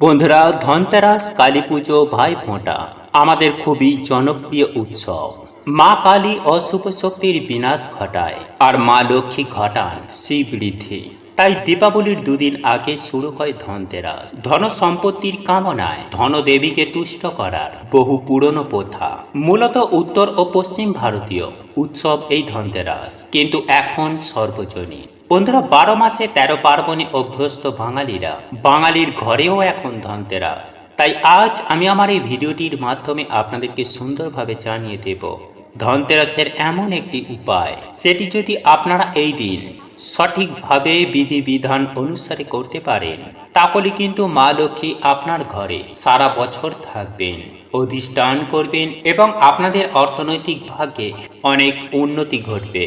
বন্ধুরা ধনতেরাস, কালী পুজো, ভাই ফোঁটা আমাদের খুবই জনপ্রিয় উৎসব। মা কালী অশুভ শক্তির বিনাশ ঘটায় আর মা লক্ষ্মী ঘটান শ্রীবৃদ্ধি। তাই দীপাবলির দুদিন আগে শুরু হয় ধনতেরাস। ধন সম্পত্তির কামনায় ধনদেবীকে তুষ্ট করার বহু পুরনো প্রথা। মূলত উত্তর ও পশ্চিম ভারতীয় উৎসব এই ধনতেরাস। কিন্তু এখন সর্বজনীন। বন্ধুরা, বারো মাসে তেরো পার্বণে অভ্যস্ত বাঙালিরা, বাঙালির ঘরেও এখন ধনতেরাস। তাই আজ আমি আমার এই ভিডিওটির মাধ্যমে আপনাদেরকে সুন্দরভাবে জানিয়ে দেব, ধনতেরাসের এমন একটি উপায়। সেটি যদি আপনারা এই দিন সঠিকভাবে বিধিবিধান অনুসারে করতে পারেন, তাহলে কিন্তু মা লক্ষ্মী আপনার ঘরে সারা বছর থাকবেন, অধিষ্ঠান করবেন এবং আপনাদের অর্থনৈতিক ভাগ্যে অনেক উন্নতি ঘটবে।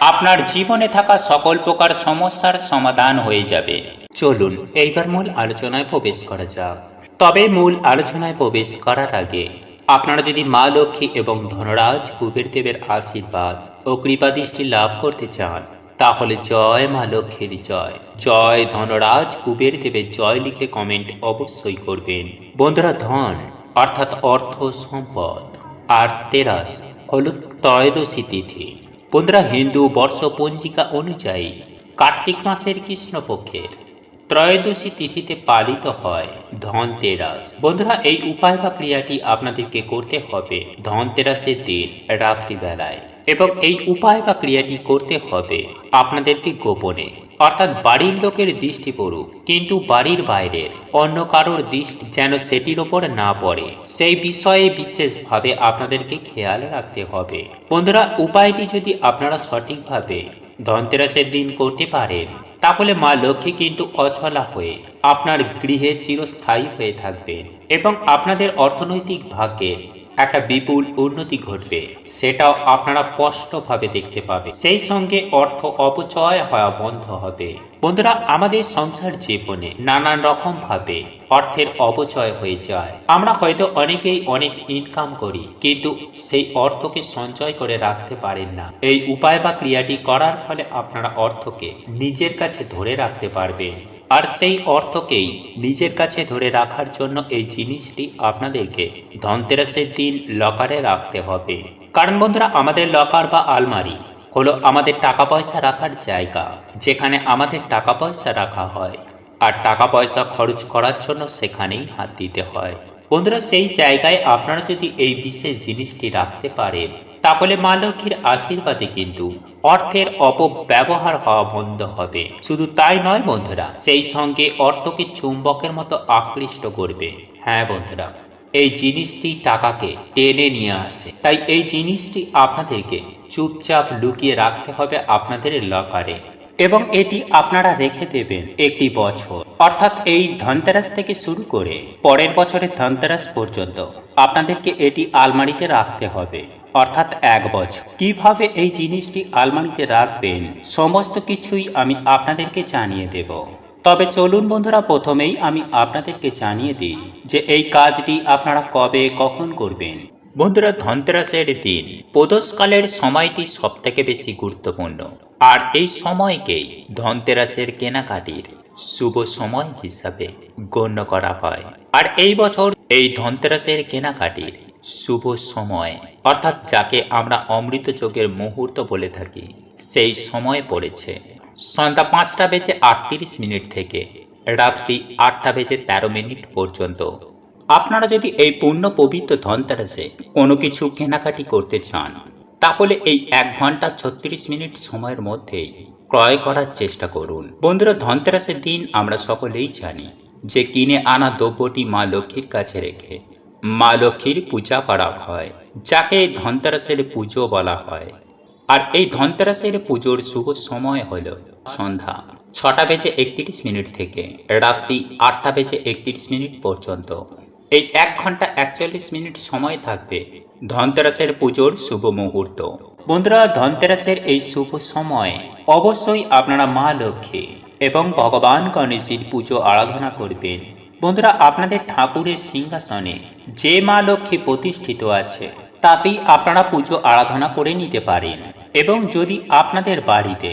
আপনার জীবনে থাকা সকল প্রকার সমস্যার সমাধান হয়ে যাবে। চলুন, এইবার মূল আলোচনায় প্রবেশ করা যাক। তবে মূল আলোচনায় প্রবেশ করার আগে, আপনারা যদি মা লক্ষ্মী এবং ধনরাজ কুবের দেবের আশীর্বাদ ও কৃপাদৃষ্টি লাভ করতে চান, তাহলে জয় মা লক্ষ্মীর জয়। জয় ধনরাজ কুবের দেবের জয় লিখে কমেন্ট অবশ্যই করবেন। বন্ধুরা, ধন অর্থাৎ অর্থ সম্পদ। আর তেরাস হল ত্রয়োদশী তিথি। বন্ধুরা হিন্দু বর্ষ পঞ্জিকা অনুযায়ী কার্তিক মাসের কৃষ্ণপক্ষের ত্রয়োদশী তিথিতে পালিত হয় ধনতেরাস। বন্ধুরা, এই উপায় বা ক্রিয়াটি আপনাদেরকে করতে হবে ধনতেরাসের দিন রাত্রিবেলায় এবং এই উপায় বা ক্রিয়াটি করতে হবে আপনাদেরকে গোপনে। অর্থাৎ বাড়ির লোকের দৃষ্টি পড়ুক, কিন্তু বাড়ির বাইরের অন্য কারোর দৃষ্টি যেন সেটির ওপর না পড়ে। সেই বিষয়ে বিশেষভাবে আপনাদেরকে খেয়াল রাখতে হবে। বন্ধুরা, উপায়টি যদি আপনারা সঠিকভাবে ধনতেরাসের দিন করতে পারেন, তাহলে মা লক্ষ্মী কিন্তু অচলা হয়ে আপনার গৃহে চিরস্থায়ী হয়ে থাকবেন এবং আপনাদের অর্থনৈতিক ভাগ্যের একটা বিপুল উন্নতি ঘটবে। সেটাও আপনারা স্পষ্টভাবে দেখতে পাবে সেই সঙ্গে অর্থ অপচয় হওয়া বন্ধ হবে। বন্ধুরা, আমাদের সংসার জীবনে নানান রকম ভাবে অর্থের অপচয় হয়ে যায়। আমরা হয়তো অনেকেই অনেক ইনকাম করি, কিন্তু সেই অর্থকে সঞ্চয় করে রাখতে পারেন না। এই উপায় বা ক্রিয়াটি করার ফলে আপনারা অর্থকে নিজের কাছে ধরে রাখতে পারবেন। আর সেই অর্থকেই নিজের কাছে ধরে রাখার জন্য এই জিনিসটি আপনাদেরকে ধনতেরাসের দিন লকারে রাখতে হবে। কারণ বন্ধুরা, আমাদের লকার বা আলমারি হলো আমাদের টাকা পয়সা রাখার জায়গা, যেখানে আমাদের টাকা পয়সা রাখা হয়। আর টাকা পয়সা খরচ করার জন্য সেখানেই হাত দিতে হয়। বন্ধুরা, সেই জায়গায় আপনারা যদি এই বিশেষ জিনিসটি রাখতে পারেন, তাহলে মা লক্ষ্মীর আশীর্বাদে কিন্তু অর্থের অপব্যবহার হওয়া বন্ধ হবে। শুধু তাই নয় বন্ধুরা, সেই সঙ্গে অর্থকে চুম্বকের মতো আকৃষ্ট করবে। হ্যাঁ বন্ধুরা, এই জিনিসটি টাকাকে টেনে নিয়ে আসে। তাই এই জিনিসটি আপনাদেরকে চুপচাপ লুকিয়ে রাখতে হবে আপনাদের লকারে। এবং এটি আপনারা রেখে দেবেন একটি বছর। অর্থাৎ এই ধনতেরাস থেকে শুরু করে পরের বছরের ধনতেরাস পর্যন্ত আপনাদেরকে এটি আলমারিতে রাখতে হবে। অর্থাৎ এক বছর। কীভাবে এই জিনিসটি আলমারিতে রাখবেন, সমস্ত কিছুই আমি আপনাদেরকে জানিয়ে দেব। তবে চলুন বন্ধুরা, প্রথমেই আমি আপনাদেরকে জানিয়ে দিই যে এই কাজটি আপনারা কবে, কখন করবেন। বন্ধুরা, ধনতেরাসের দিন, প্রদোষকালের সময়টি সব থেকে বেশি গুরুত্বপূর্ণ। আর এই সময়কেই ধনতেরাসের কেনাকাটির শুভ সময় হিসাবে গণ্য করা হয়। আর এই বছর এই ধনতেরাসের কেনাকাটির শুভ সময়। অর্থাৎ যাকে আমরা অমৃত যোগের মুহূর্ত বলে থাকি, সেই সময় পড়েছে। সন্ধ্যা পাঁচটা বেজে আটত্রিশ মিনিট থেকে রাত্রি আটটা বেজে তেরো মিনিট পর্যন্ত। আপনারা যদি এই পূর্ণ পবিত্র ধনতেরাসে কোনো কিছু কেনাকাটি করতে চান, তাহলে এই এক ঘণ্টা ছত্রিশ মিনিট সময়ের মধ্যেই ক্রয় করার চেষ্টা করুন। বন্ধুরা, ধনতেরাসের দিন আমরা সকলেই জানি যে কিনে আনা দ্রব্যটি মা লক্ষ্মীর কাছে রেখে মা লক্ষ্মীর পূজা করা হয়, যাকে ধনতেরাসের পুজো বলা হয়। আর এই ধনতেরাসের পুজোর শুভ সময় হল সন্ধ্যা ছটা বেজে একত্রিশ মিনিট থেকে রাত্রি আটটা বেজে একত্রিশ মিনিট পর্যন্ত। এই এক ঘণ্টা একচল্লিশ মিনিট সময় থাকবে ধনতেরাসের পুজোর শুভ মুহূর্ত। বন্ধুরা, ধনতেরাসের এই শুভ সময়ে অবশ্যই আপনারা মা লক্ষ্মী এবং ভগবান গণেশের পুজো আরাধনা করবেন। বন্ধুরা, আপনাদের ঠাকুরের সিংহাসনে যে মা লক্ষ্মী প্রতিষ্ঠিত আছে, তাতেই আপনারা পুজো আরাধনা করে নিতে পারেন। এবং যদি আপনাদের বাড়িতে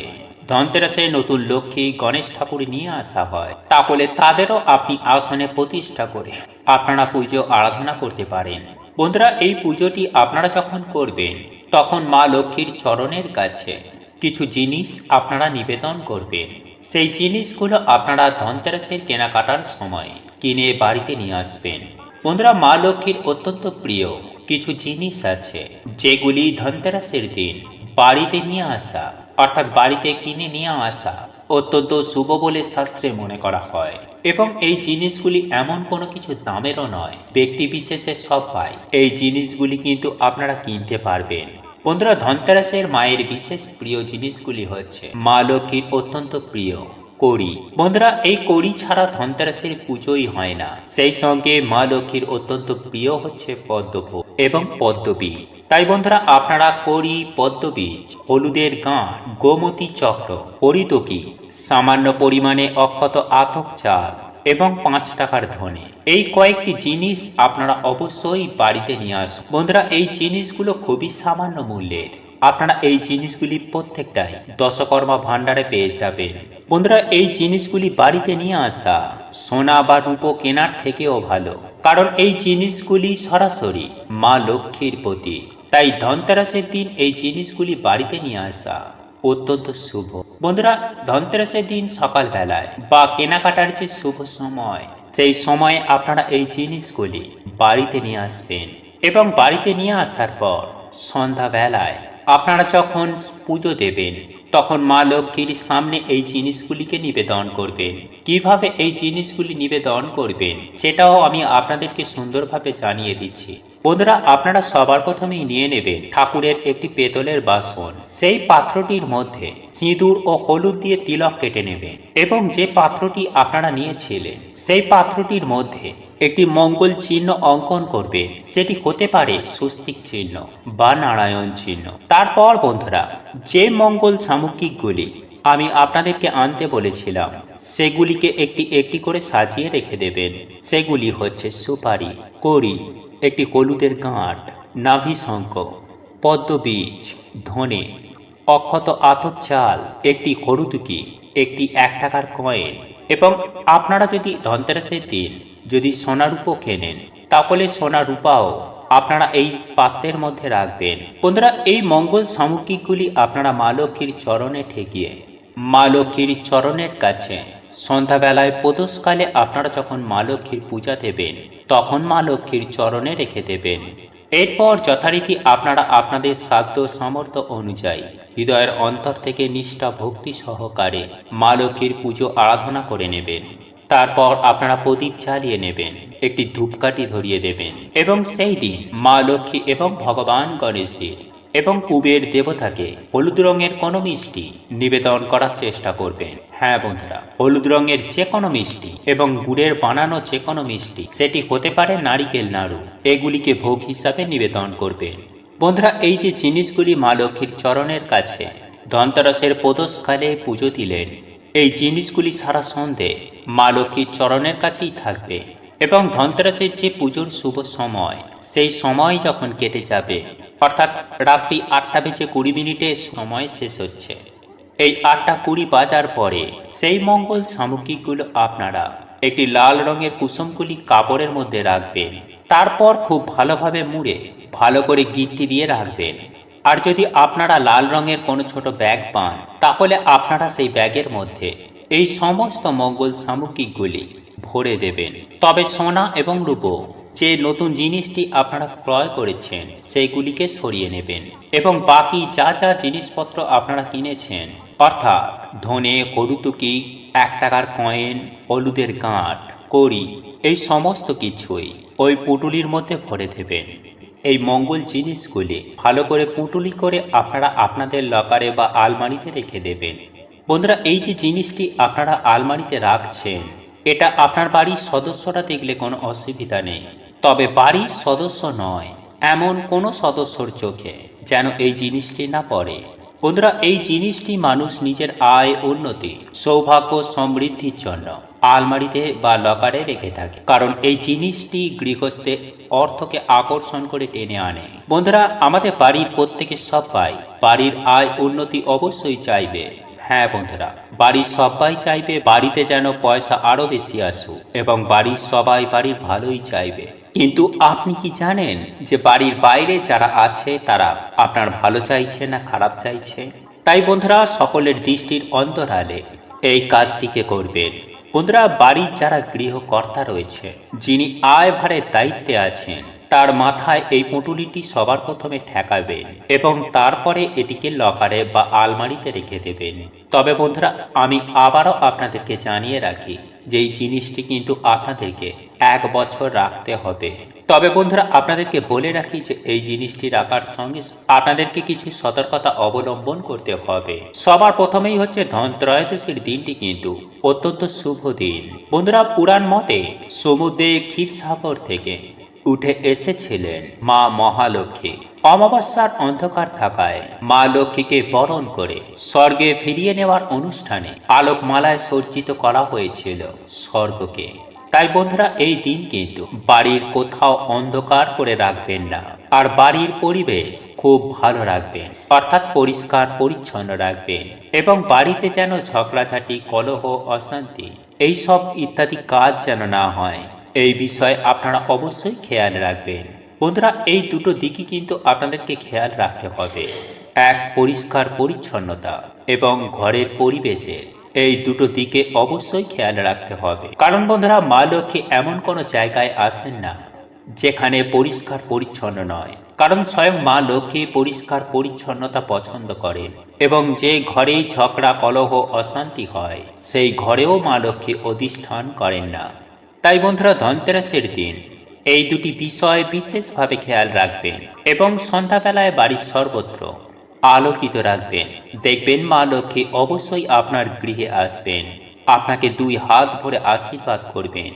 ধনতেরাসে নতুন লক্ষ্মী গণেশ ঠাকুর নিয়ে আসা হয়, তাহলে তাদেরও আপনি আসনে প্রতিষ্ঠা করে আপনারা পুজো আরাধনা করতে পারেন। বন্ধুরা, এই পুজোটি আপনারা যখন করবেন, তখন মা লক্ষ্মীর চরণের কাছে কিছু জিনিস আপনারা নিবেদন করবেন। সেই জিনিসগুলো আপনারা ধনতেরাসের কেনাকাটার সময় কিনে বাড়িতে নিয়ে আসবেন। বন্ধুরা, মা লক্ষ্মীর অত্যন্ত প্রিয় কিছু জিনিস আছে, যেগুলি ধনতেরাসের দিন বাড়িতে নিয়ে আসা, অর্থাৎ বাড়িতে কিনে নিয়ে আসা, অত্যন্ত শুভ বলে শাস্ত্রে মনে করা হয়। এবং এই জিনিসগুলি এমন কোনো কিছু দামেরও নয়, ব্যক্তি বিশেষে সব পায়। এই জিনিসগুলি কিন্তু আপনারা কিনতে পারবেন। বন্ধুরা, ধনতেরাসের মায়ের বিশেষ প্রিয় জিনিসগুলি হচ্ছে মা লক্ষ্মীর অত্যন্ত প্রিয় কড়ি বন্ধুরা, এই কড়ি ছাড়া ধনতেরাসের পুজোই হয় না। সেই সঙ্গে মা লক্ষ্মীর অত্যন্ত প্রিয় হচ্ছে পদ্মভোগ এবং পদ্মবীজ। তাই বন্ধুরা, আপনারা কড়ি পদ্মবীজ, হলুদের গাঁ গোমতী চক্র হরিতকি সামান্য পরিমাণে অক্ষত আতক চাল এবং পাঁচ টাকার ধনে। এই কয়েকটি জিনিস আপনারা অবশ্যই বাড়িতে নিয়ে আসুন। বন্ধুরা, এই জিনিসগুলো খুবই সামান্য মূল্যের। আপনারা এই জিনিসগুলি প্রত্যেকটাই দশকর্মা ভাণ্ডারে পেয়ে যাবেন। বন্ধুরা, এই জিনিসগুলি বাড়িতে নিয়ে আসা সোনা বা রূপো কেনার থেকেও ভালো। কারণ এই জিনিসগুলি সরাসরি মা লক্ষ্মীর প্রতি। তাই ধনতেরাসের দিন এই জিনিসগুলি বাড়িতে নিয়ে আসা অত্যন্ত শুভ। বন্ধুরা, ধনতেরাসের দিন সকালবেলায় বা কেনাকাটার যে শুভ সময়, সেই সময়ে আপনারা এই জিনিসগুলি বাড়িতে নিয়ে আসবেন। এবং বাড়িতে নিয়ে আসার পর সন্ধ্যাবেলায় আপনারা যখন পুজো দেবেন তখন মা লক্ষ্মীর সামনে এই জিনিসগুলিকে নিবেদন করবেন। কীভাবে এই জিনিসগুলি নিবেদন করবেন, সেটাও আমি আপনাদেরকে সুন্দরভাবে জানিয়ে দিচ্ছি। বন্ধুরা, আপনারা সবার প্রথমেই নিয়ে নেবেন ঠাকুরের একটি পেতলের বাসন। সেই পাত্রটির মধ্যে সিঁদুর ও হলুদ দিয়ে তিলক কেটে নেবেন এবং যে পাত্রটি আপনারা নিয়েছিলেন, সেই পাত্রটির মধ্যে একটি মঙ্গল চিহ্ন অঙ্কন করবে সেটি হতে পারে স্বস্তিক চিহ্ন বা নারায়ণ চিহ্ন। তারপর বন্ধুরা, যে মঙ্গল সামগ্রিকগুলি আমি আপনাদেরকে আনতে বলেছিলাম, সেগুলিকে একটি একটি করে সাজিয়ে রেখে দেবেন। সেগুলি হচ্ছে সুপারি, কড়ি একটি হলুদের গাঁট, নাভি শঙ্খ পদ্মবীজ ধনে, অক্ষত আতপ চাল, একটি হরুতুকি একটি এক টাকার কয়েন এবং আপনারা যদি ধনতেরাসের দিন যদি সোনারূপও কেনেন, তাহলে সোনা রূপাও আপনারা এই পাত্রের মধ্যে রাখবেন। বন্ধুরা, এই মঙ্গল সামগ্রিকগুলি আপনারা মা লক্ষ্মীর চরণে ঠেকিয়ে, মা লক্ষ্মীর চরণের কাছে সন্ধ্যাবেলায় প্রদোষকালে আপনারা যখন মা লক্ষ্মীর পূজা দেবেন, তখন মা লক্ষ্মীর চরণে রেখে দেবেন। এরপর যথারীতি আপনারা আপনাদের সাধ্য সামর্থ্য অনুযায়ী হৃদয়ের অন্তর থেকে নিষ্ঠা ভক্তি সহকারে মা লক্ষ্মীর পুজো আরাধনা করে নেবেন। তারপর আপনারা প্রদীপ জ্বালিয়ে নেবেন, একটি ধূপকাঠি ধরিয়ে দেবেন এবং সেই দিন মা লক্ষ্মী এবং ভগবান গণেশের এবং কুবের দেবতাকে হলুদ রঙের কোনো মিষ্টি নিবেদন করার চেষ্টা করবেন। হ্যাঁ বন্ধুরা, হলুদ রঙের যে কোনো মিষ্টি এবং গুড়ের বানানো যে কোনো মিষ্টি, সেটি হতে পারে নারিকেল নাড়ু। এগুলিকে ভোগ হিসাবে নিবেদন করবেন। বন্ধুরা, এই যে জিনিসগুলি মা লক্ষ্মীর চরণের কাছে ধনতেরাসের প্রদোষকালে পুজো দিলেন, এই জিনিসগুলি সারা সন্ধে মা লক্ষ্মীর চরণের কাছেই থাকবে এবং ধনতেরাসের যে পুজোর শুভ সময়, সেই সময় যখন কেটে যাবে অর্থাৎ রাত্রি আটটা বেজে কুড়ি মিনিটে সময় শেষ হচ্ছে। এই আটটা কুড়ি বাজার পরে সেই মঙ্গল সামগ্রিকগুলো আপনারা একটি লাল রঙের কুসুমগুলি কাপড়ের মধ্যে রাখবেন। তারপর খুব ভালোভাবে মুড়ে ভালো করে গিট্টি দিয়ে রাখবেন। আর যদি আপনারা লাল রঙের কোনো ছোট ব্যাগ পান, তাহলে আপনারা সেই ব্যাগের মধ্যে এই সমস্ত মঙ্গল সামগ্রিকগুলি ভরে দেবেন। তবে সোনা এবং রূপো যে নতুন জিনিসটি আপনারা ক্রয় করেছেন, সেইগুলিকে সরিয়ে নেবেন এবং বাকি যা যা জিনিসপত্র আপনারা কিনেছেন, অর্থাৎ ধনে হরুতুকি এক টাকার কয়েন, হলুদের গাঁট, কড়ি, এই সমস্ত কিছুই ওই পুটুলির মধ্যে ভরে দেবেন। এই মঙ্গল জিনিসগুলি ভালো করে পুটুলি করে আপনারা আপনাদের লকারে বা আলমারিতে রেখে দেবেন। বন্ধুরা, এই যে জিনিসটি আপনারা আলমারিতে রাখছেন, এটা আপনার বাড়ির সদস্যরা দেখলে কোনো অসুবিধা নেই। তবে বাড়ির সদস্য নয়, এমন কোনো সদস্যর চোখে যেন এই জিনিসটি না পড়ে। বন্ধুরা, এই জিনিসটি মানুষ নিজের আয়, উন্নতি, সৌভাগ্য, সমৃদ্ধির জন্য আলমারিতে বা লকারে রেখে থাকে। কারণ এই জিনিসটি গৃহস্থে অর্থকে আকর্ষণ করে টেনে আনে। বন্ধুরা, আমাদের বাড়ির প্রত্যেকে সবাই বাড়ির আয়, উন্নতি অবশ্যই চাইবে। হ্যাঁ বন্ধুরা, বাড়ির সবাই চাইবে বাড়িতে যেন পয়সা আরও বেশি আসুক এবং বাড়ির সবাই বাড়ির ভালোই চাইবে। কিন্তু আপনি কি জানেন যে বাড়ির বাইরে যারা আছে, তারা আপনার ভালো চাইছে না খারাপ চাইছে? তাই বন্ধুরা, সকলের দৃষ্টির অন্তরালে এই কাজটিকে করবেন। বন্ধুরা, বাড়ির যারা গৃহকর্তা রয়েছে, যিনি আয় ভারের দায়িত্বে আছেন, তার মাথায় এই পুঁটুলিটি সবার প্রথমে ঠেকাবেন এবং তারপরে এটিকে লকারে বা আলমারিতে রেখে দেবেন। তবে বন্ধুরা, আমি আবারও আপনাদেরকে জানিয়ে রাখি যে এই জিনিসটি কিন্তু আপনাদেরকে এক বছর রাখতে হবে। তবে বন্ধুরা, আপনাদেরকে বলে রাখি যে এই জিনিসটি রাখার সঙ্গে আপনাদেরকে কিছু সতর্কতা অবলম্বন করতে হবে। সবার প্রথমেই হচ্ছে ধন ধনত্রয়োদশীর দিনটি কিন্তু অত্যন্ত শুভ দিন। বন্ধুরা, পুরাণ মতে সমুদ্রে ক্ষীরসাগর থেকে উঠে এসেছিলেন মা মহালক্ষ্মী। অমাবস্যার অন্ধকার থাকায় মা লক্ষ্মীকে বরণ করে স্বর্গে ফিরিয়ে নেওয়ার অনুষ্ঠানে আলোকমালায় সজ্জিত করা হয়েছিল স্বর্গকে। তাই বন্ধুরা, এই দিন কিন্তু বাড়ির কোথাও অন্ধকার করে রাখবেন না। আর বাড়ির পরিবেশ খুব ভালো রাখবেন, অর্থাৎ পরিষ্কার, পরিচ্ছন্ন রাখবেন। এবং বাড়িতে যেন ঝগড়াঝাটি, কলহ, অশান্তি, এইসব ইত্যাদি কাজ যেন না হয়, এই বিষয়ে আপনারা অবশ্যই খেয়াল রাখবেন। বন্ধুরা, এই দুটো দিকই কিন্তু আপনাদেরকে খেয়াল রাখতে হবে। এক, পরিষ্কার পরিচ্ছন্নতা এবং ঘরের পরিবেশের এই দুটো দিকে অবশ্যই খেয়াল রাখতে হবে। কারণ বন্ধুরা, মা লক্ষ্মী এমন কোনো জায়গায় আসেন না, যেখানে পরিষ্কার পরিচ্ছন্ন নয়। কারণ স্বয়ং মা লক্ষ্মী পরিষ্কার পরিচ্ছন্নতা পছন্দ করেন এবং যে ঘরেই ঝগড়া, কলহ, অশান্তি হয়, সেই ঘরেও মা লক্ষ্মী অধিষ্ঠান করেন না। তাই বন্ধুরা, ধনতেরাসের দিন এই দুটি বিষয় বিশেষভাবে খেয়াল রাখবেন এবং সন্ধ্যাবেলায় বাড়ির সর্বত্র আলোকিত রাখবেন। দেখবেন মা লক্ষ্মী অবশ্যই আপনার গৃহে আসবেন। আপনাকে দুই হাত ভরে আশীর্বাদ করবেন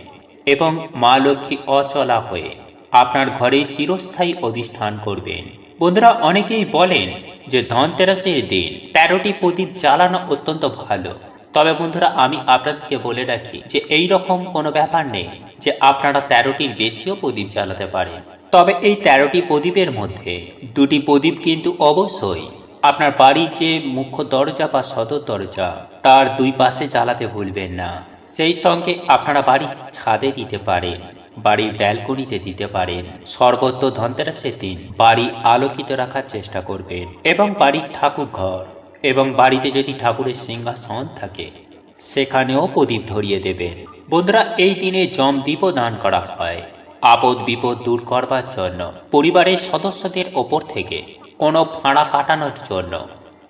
এবং মা লক্ষ্মী অচলা হয়ে আপনার ঘরে চিরস্থায়ী অধিষ্ঠান করবেন। বন্ধুরা, অনেকেই বলেন যে ধনতেরাসের দিন তেরোটি প্রদীপ জ্বালানো অত্যন্ত ভালো। তবে বন্ধুরা, আমি আপনাদেরকে বলে রাখি যে এই রকম কোনো ব্যাপার নেই যে আপনারা তেরোটির বেশিও প্রদীপ জ্বালাতে পারেন। তবে এই তেরোটি প্রদীপের মধ্যে দুটি প্রদীপ কিন্তু অবশ্যই। আপনার বাড়ির যে মুখ্য দরজা বা সদর দরজা, তার দুই পাশে জ্বালাতে ভুলবেন না। সেই সঙ্গে আপনারা বাড়ির ছাদে দিতে পারেন, বাড়ির ব্যালকনিতে দিতে পারেন। সর্বত্র ধনতেরাসের দিন বাড়ি আলোকিত রাখার চেষ্টা করবেন এবং বাড়ির ঠাকুর ঘর এবং বাড়িতে যদি ঠাকুরের সিংহাসন থাকে, সেখানেও প্রদীপ ধরিয়ে দেবেন। বন্ধুরা, এই দিনে জম দ্বীপ দান করা হয়। আপদ বিপদ দূর করবার জন্য, পরিবারের সদস্যদের ওপর থেকে কোনো ফাঁড়া কাটানোর জন্য,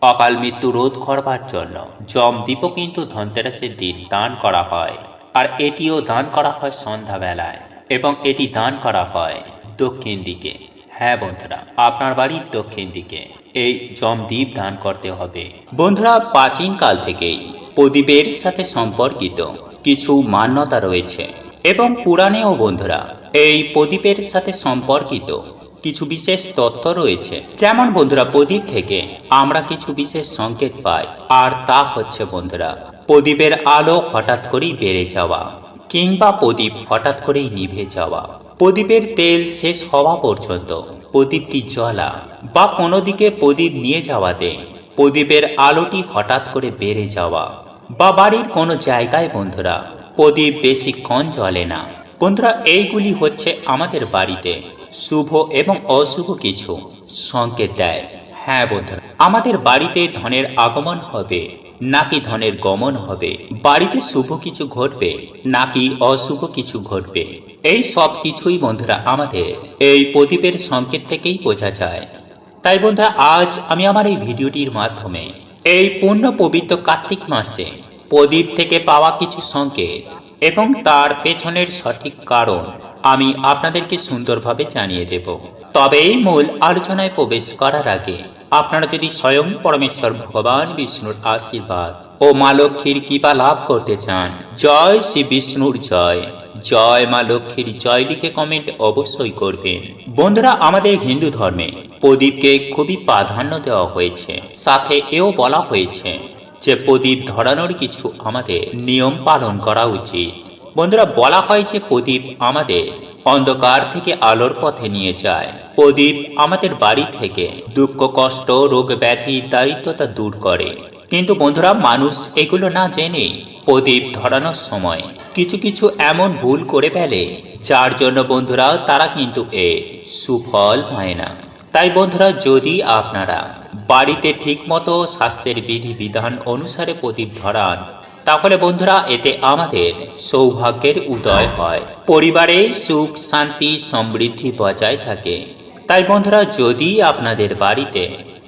অকাল মৃত্যু রোধ করবার জন্য জম দ্বীপও কিন্তু ধনতেরাসের দিন দান করা হয়, আর এটিও দান করা হয় সন্ধ্যাবেলায়, এবং এটি দান করা হয় দক্ষিণ দিকে। হ্যাঁ বন্ধুরা, আপনার বাড়ির দক্ষিণ দিকে এই জমদ্বীপ দান করতে হবে। বন্ধুরা, প্রাচীন কাল থেকেই প্রদীপের সাথে সম্পর্কিত কিছু মান্যতা রয়েছে, এবং পুরাণেও বন্ধুরা এই প্রদীপের সাথে সম্পর্কিত কিছু বিশেষ তথ্য রয়েছে। যেমন বন্ধুরা, প্রদীপ থেকে আমরা কিছু বিশেষ সংকেত পাই। আর তা হচ্ছে, বন্ধুরা, প্রদীপের আলো হঠাৎ করেই বেড়ে যাওয়া কিংবা প্রদীপ হঠাৎ করেই নিভে যাওয়া। প্রদীপের তেল শেষ হওয়া পর্যন্ত প্রদীপটি জ্বলা বা কোনো দিকে প্রদীপ নিয়ে যাওয়াতে প্রদীপের আলোটি হঠাৎ করে বেড়ে যাওয়া। বা বাড়ির কোনো জায়গায়, বন্ধুরা, প্রদীপ বেশিক্ষণ জ্বলে না। বন্ধুরা, এইগুলি হচ্ছে আমাদের বাড়িতে শুভ এবং অশুভ কিছু সংকেত দেয়। হ্যাঁ বন্ধুরা, আমাদের বাড়িতে ধনের আগমন হবে, নাকি ধনের গমন হবে? বাড়িতে শুভ কিছু ঘটবে, নাকি অশুভ কিছু ঘটবে? এই সব কিছুই বন্ধুরা আমাদের এই প্রদীপের সংকেত থেকেই বোঝা যায়। তাই বন্ধুরা, আজ আমি আমার এই ভিডিওটির মাধ্যমে এই পূর্ণ পবিত্র কার্তিক মাসে প্রদীপ থেকে পাওয়া কিছু সংকেত এবং তার পেছনের সঠিক কারণ আমি আপনাদেরকে সুন্দরভাবে জানিয়ে দেব। তবে এই মূল আলোচনায় প্রবেশ করার আগে, আপনারা যদি স্বয়ং পরমেশ্বর ভগবান বিষ্ণুর আশীর্বাদ ও মা লক্ষ্মীর কৃপা লাভ করতে চান, জয় শ্রী বিষ্ণুর জয়। জয় মা লক্ষ্মীর জয় লিখে কমেন্ট অবশ্যই করবেন। বন্ধুরা, আমাদের হিন্দু ধর্মে প্রদীপকে খুবই প্রাধান্য দেওয়া হয়েছে। সাথে এও বলা হয়েছে যে প্রদীপ ধরানোর কিছু আমাদের নিয়ম পালন করা উচিত। বন্ধুরা, বলা হয় যে প্রদীপ আমাদের অন্ধকার থেকে আলোর পথে নিয়ে যায়। প্রদীপ আমাদের বাড়ি থেকে দুঃখ, কষ্ট, রোগ, ব্যাধি, দায়িত্বতা দূর করে। কিন্তু বন্ধুরা, মানুষ এগুলো না জেনে প্রদীপ ধরানোর সময় কিছু কিছু এমন ভুল করে ফেলে, যার জন্য বন্ধুরা, তারা কিন্তু এ সুফল পায় না। তাই বন্ধুরা, যদি আপনারা বাড়িতে ঠিকমতো স্বাস্থ্যের বিধি বিধান অনুসারে প্রদীপ ধরান। তাহলে বন্ধুরা, এতে আমাদের সৌভাগ্যের উদয় হয়। পরিবারে সুখ, শান্তি, সমৃদ্ধি বজায় থাকে। তাই বন্ধুরা, যদি আপনাদের বাড়িতে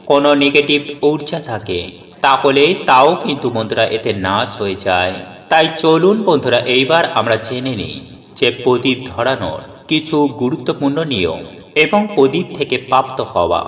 কোনো নেগেটিভ ঊর্জা থাকে, তাহলে তাও কিন্তু বন্ধুরা, এতে নাশ হয়ে যায়। তাই চলুন বন্ধুরা, এইবার আমরা জেনে নিই যে প্রদীপ ধরানোর কিছু গুরুত্বপূর্ণ নিয়ম এবং প্রদীপ থেকে প্রাপ্ত হওয়া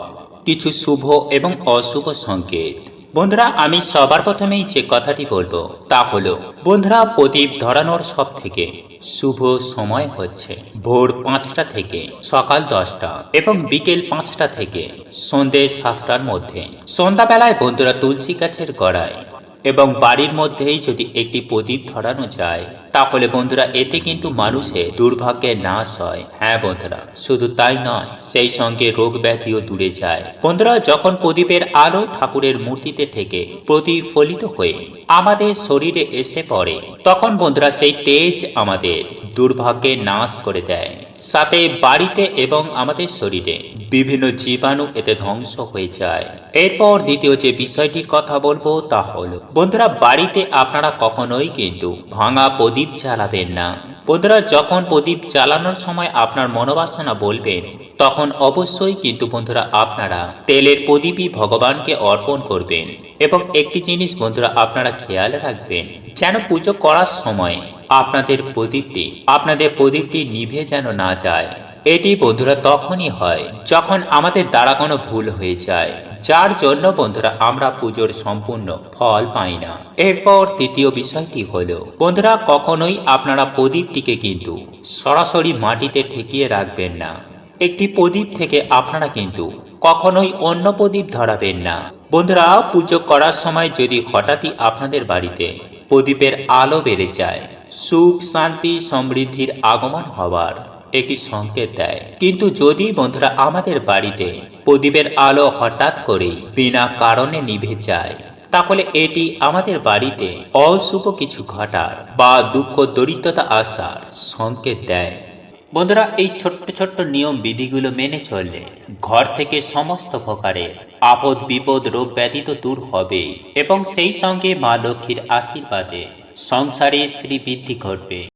কিছু শুভ এবং অশুভ সংকেত। বন্ধুরা, আমি সবার প্রথমেই যে কথাটি বলব, তা হলো, বন্ধুরা, প্রদীপ ধরানোর সব থেকে শুভ সময় হচ্ছে ভোর পাঁচটা থেকে সকাল দশটা এবং বিকেল পাঁচটা থেকে সন্ধে সাতটার মধ্যে। সন্ধ্যাবেলায় বন্ধুরা তুলসী গাছের গড়ায় এবং বাড়ির মধ্যেই যদি একটি প্রদীপ ধরানো যায়, তাহলে বন্ধুরা, এতে কিন্তু মানুষের দুর্ভাগ্যের নাশ হয়। হ্যাঁ বন্ধুরা, শুধু তাই নয়, সেই সঙ্গে রোগ ব্যাধিও দূরে যায়। বন্ধুরা, যখন প্রদীপের আলো ঠাকুরের মূর্তিতে থেকে প্রতিফলিত হয়ে আমাদের শরীরে এসে পড়ে, তখন বন্ধুরা সেই তেজ আমাদের দুর্ভাগ্যের নাশ করে দেয়। সাথে বাড়িতে এবং আমাদের শরীরে বিভিন্ন জীবাণু এতে ধ্বংস হয়ে যায়। এরপর দ্বিতীয় যে বিষয়টির কথা বলব তা হল, বন্ধুরা বাড়িতে আপনারা কখনোই কিন্তু ভাঙা প্রদীপ জ্বালাবেন না। বন্ধুরা যখন প্রদীপ জ্বালানোর সময় আপনার মনোবাসনা বলবেন, তখন অবশ্যই কিন্তু বন্ধুরা আপনারা তেলের প্রদীপই ভগবানকে অর্পণ করবেন। এবং একটি জিনিস বন্ধুরা আপনারা খেয়াল রাখবেন যেন পুজো করার সময় আপনাদের প্রদীপটি আপনাদের প্রদীপটি নিভে যেন না যায়। এটি বন্ধুরা তখনই হয় যখন আমাদের দ্বারা কোনো ভুল হয়ে যায়। যার জন্য বন্ধুরা আমরা পুজোর সম্পূর্ণ ফল পাই না। এরপর তৃতীয় বিষয়টি হলো, বন্ধুরা কখনোই আপনারা প্রদীপটিকে কিন্তু সরাসরি মাটিতে ঠেকিয়ে রাখবেন না। একটি প্রদীপ থেকে আপনারা কিন্তু কখনোই অন্য প্রদীপ ধরাবেন না। বন্ধুরা পুজো করার সময় যদি হঠাৎই আপনাদের বাড়িতে প্রদীপের আলো বেড়ে যায়। সুখ, শান্তি, সমৃদ্ধির আগমন হওয়ার একটি সংকেত দেয়। কিন্তু যদি বন্ধুরা আমাদের বাড়িতে প্রদীপের আলো হঠাৎ করে বিনা কারণে নিভে যায়, তাহলে এটি আমাদের বাড়িতে অশুভ কিছু ঘটার বা দুঃখ, দরিদ্রতা আসার সংকেত দেয়। বন্ধুরা, এই ছোট্ট ছোট্ট নিয়ম বিধিগুলো মেনে চললে ঘর থেকে সমস্ত প্রকারের আপদ বিপদ, রোগ ব্যাধি তো দূর হবে এবং সেই সঙ্গে মা লক্ষ্মীর আশীর্বাদে সংসারে শ্রীবৃদ্ধি ঘটবে।